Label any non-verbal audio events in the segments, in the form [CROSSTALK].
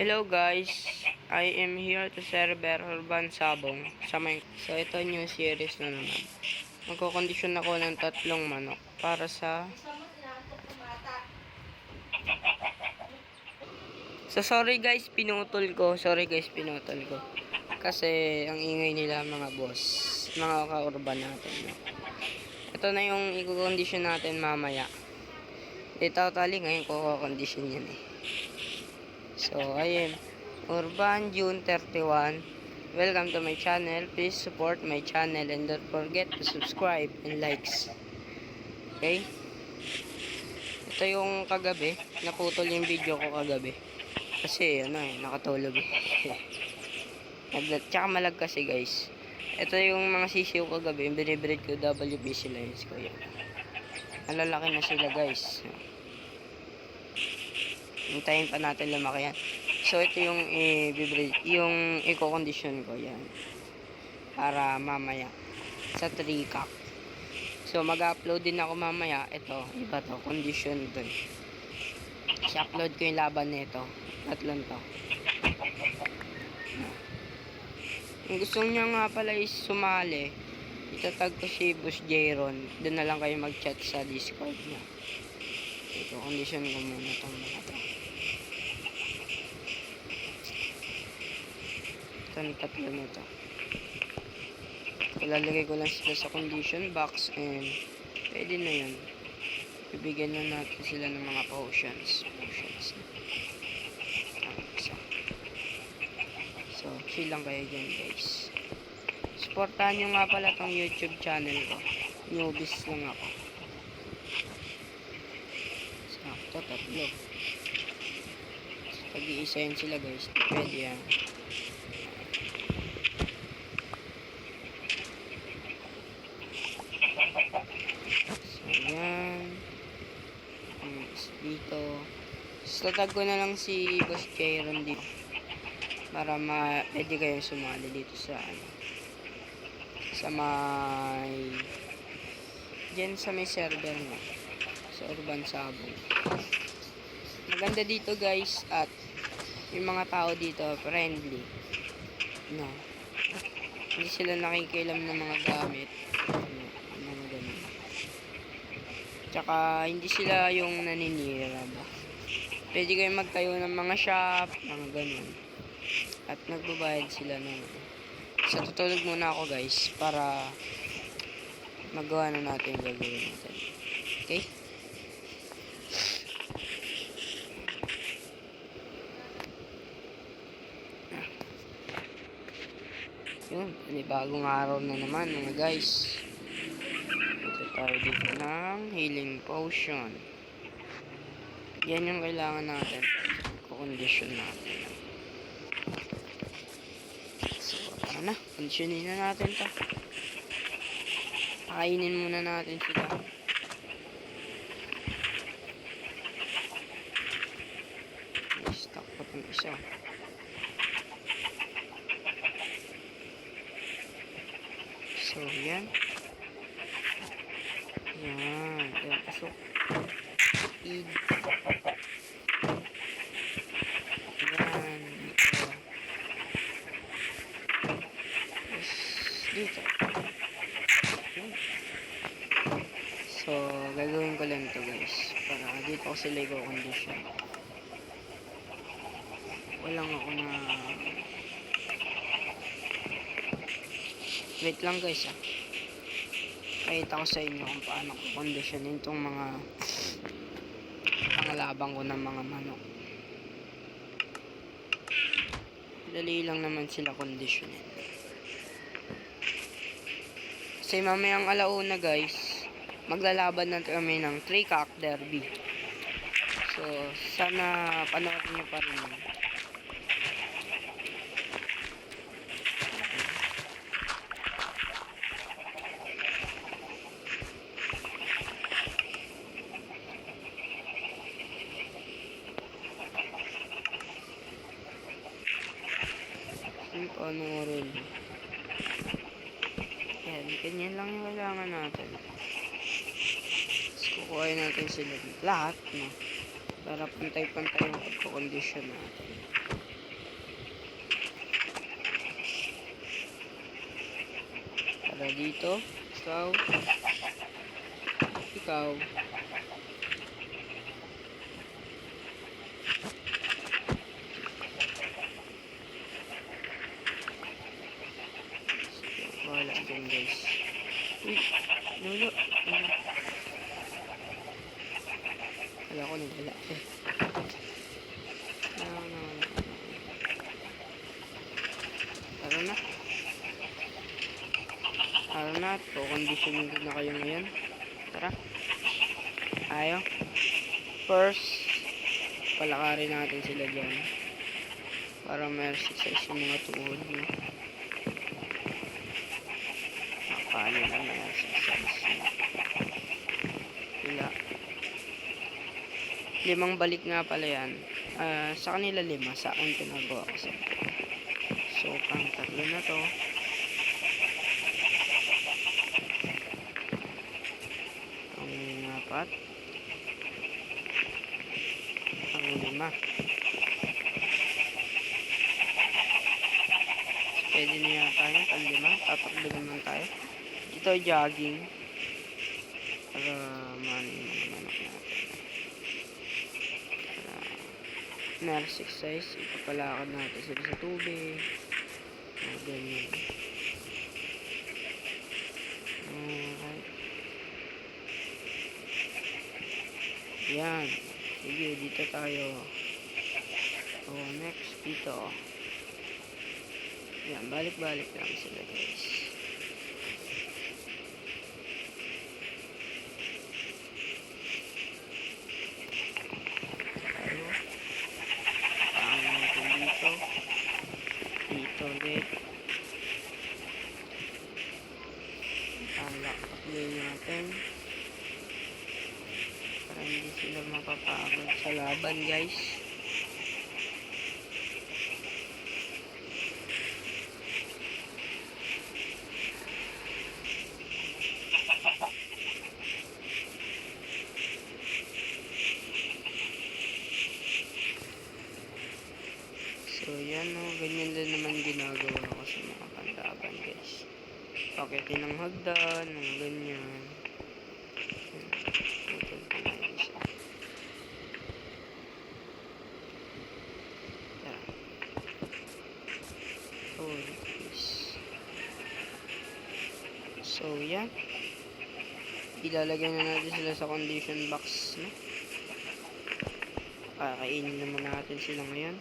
Hello guys, I am here to server Urban Sabong sa may So ito new series na naman. Magkokondisyon ako ng tatlong manok para sa So sorry guys, pinutol ko. Sorry guys, pinutol ko. Kasi ang ingay nila mga boss, mga ka-urban natin. No? Ito na yung i-condition natin mamaya. Di totally ngayon ko condition yan eh. So, ayun. Urban June 31. Welcome to my channel. Please support my channel and don't forget to subscribe and likes. Okay? Ito yung kagabi. Naputol yung video ko kagabi. Kasi, ano eh, nakatulog eh. [LAUGHS] Tsaka malag kasi guys. Ito yung mga sisiw kagabi. Yung binibreed ko WBC lines ko yan. Malalaki na sila guys. Hintayin pa natin lumaki yan. So, ito yung i-breed, yung i-condition ko yan. Para mamaya sa 3 cock. So, mag-upload din ako mamaya. Ito, iba to, condition to. Kasi upload ko yung laban nito. Tatlong to. Kung gusto niya nga pala is sumali, itatag ko si Boss Jayron. Doon na lang kayo mag-chat sa Discord niya. Ito, condition ko muna itong mga to. Itong tatlo na to. Ilalagay ko lang sila sa condition box and pwede na yun. Bibigyan na natin sila ng mga potions. Potions. So, chill lang kayo dyan guys. Supportahan nyo nga pala tong YouTube channel ko. Newbies lang ako. Sakto, tatlo. Pag-iisa yun sila guys. Pwede yan. So, yan. Hmm, dito. Tatag ko na lang si Boss Jairon dito. Para ma pwede kayo sumali dito sa ano. Sa may Diyan sa may server mo. Sa Urban Sabong. Maganda dito guys at yung mga tao dito friendly. No. Hindi sila nakikialam ng mga gamit. Ano, mga ganun. Tsaka hindi sila yung naninira ba. Pwede kayo magtayo ng mga shop, mga ganun. At nagbabayad sila ng So tutulog muna ako guys para magawa na natin yung gagawin natin. Okay? Yun, bagong araw na naman mga guys. Ito tayo dito ng healing potion. Yan yung kailangan natin. Kukondisyon natin. So, tara na. Kondisyonin na natin to. Pakainin muna natin sila. Stock pa itong isa. So, yan. Yan. Yan, pasok. Feed. Yan. Dito. Tapos, dito. Yan. So, gagawin ko lang to guys. Para dito ko sila i-condition. Walang ako na... Wait lang guys ah. Pakita ko sa inyo kung paano ko conditionin itong mga pangalabang ko ng mga manok. Dali lang naman sila conditionin. Kasi mamayang alauna guys, maglalaban na kami ng 3 cock derby. So, sana panoorin nyo pa rin yun. Yung roll. Yan, ganyan lang yung kailangan natin. Kukuhain natin sila lahat, no? para pantay-pantay ang pagkakondisyon natin. Para dito, ikaw, ikaw, wala dyan guys. Uy, lolo. Wala ko nagdala. Eh. No, no, no. Tara na. Tara na. To-condition na kayo ngayon. Tara. Ayo. First, palakarin natin sila dyan. Para may exercise yung mga tuhod nyo. Paano na may exercise nyo. Wala. Limang balik nga pala yan. Ah, sa kanila lima. Sa akin pinagawa ko sa So, pang tatlo na to. Ang apat. Ang lima. Pwede na yata yun. Ang lima. Tatakbo naman tayo. Dito jogging. Para maano yung mga manok natin. Para nurse exercise. Ipapalakad natin sila sa tubig. Mga ganyan. Alright. Yan. Sige, dito tayo. Oh, next dito. Yan, balik-balik lang sila guys. Tayo. Ang natin dito. Dito ulit. Alak ulit natin. Para hindi sila mapapagod laban guys. So, yan o. Ganyan din naman ginagawa ko sa mga pandaban, guys. Pakitin ng hagdan, mga ganyan. Yan. Putol ko na yung isa. Yan. Oh, guys. So, yan. Ilalagay na natin sila sa condition box, no? Kakainin naman natin sila ngayon.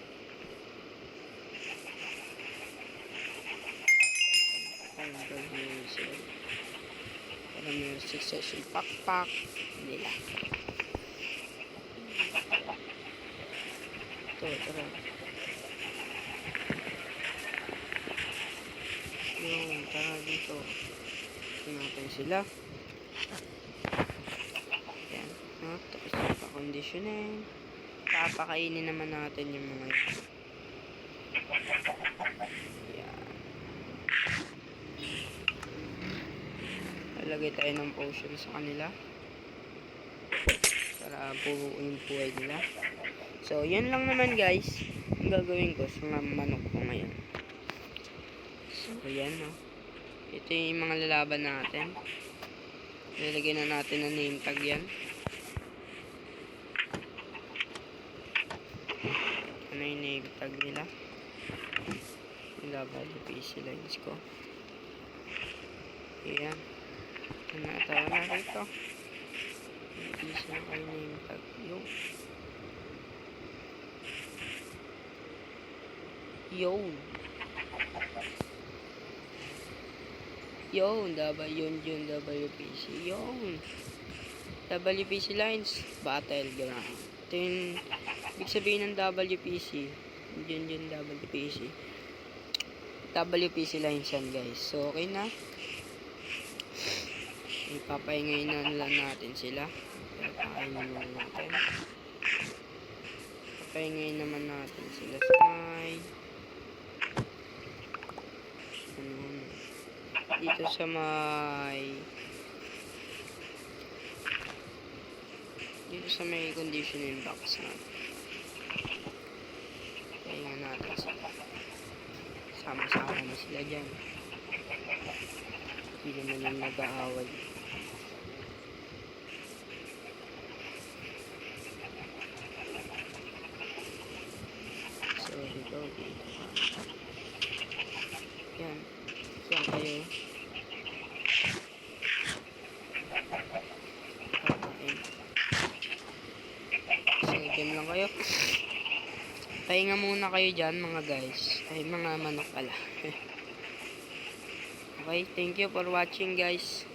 Para may success yung pakpak nila. Ito, tara. Yung, tara dito. Ito natin sila. Yan. No? Tapos yung pa-conditioning. Papakainin naman natin yung mga yun. Yan. Lalagay tayo ng potion sa kanila. Para buo yung buhay nila. So, yan lang naman guys. Ang gagawin ko sa manok ko ngayon. So, yan no. Ito yung mga lalaban natin. Lalagay na natin ng name tag yan. Ano yung name tag nila? Laban yung PC lines ko. Ayan. Tumatawa na rito. Isa na kayo na yung tag. Yo. Yo. Yo, dapat yun yun WPC. Yun. WPC lines. Battleground. Ito yung ibig sabihin ng WPC. Yun yun WPC. WPC lines yan guys. So, okay na. Ipapahingay na lang natin sila. Pakainin muna natin. Papahingay naman natin sila sa. Ano, ano. Dito sa may... Dito sa may conditioning box natin. Pahinga natin sila. Sama-sama na sila dyan. Hindi naman yung nag-aaway. So, dito ka. Yan. Yan kayo. Kakain. So, kayo. Pahinga muna kayo dyan mga guys. Ay, mga manok pala. [LAUGHS] okay, thank you for watching guys.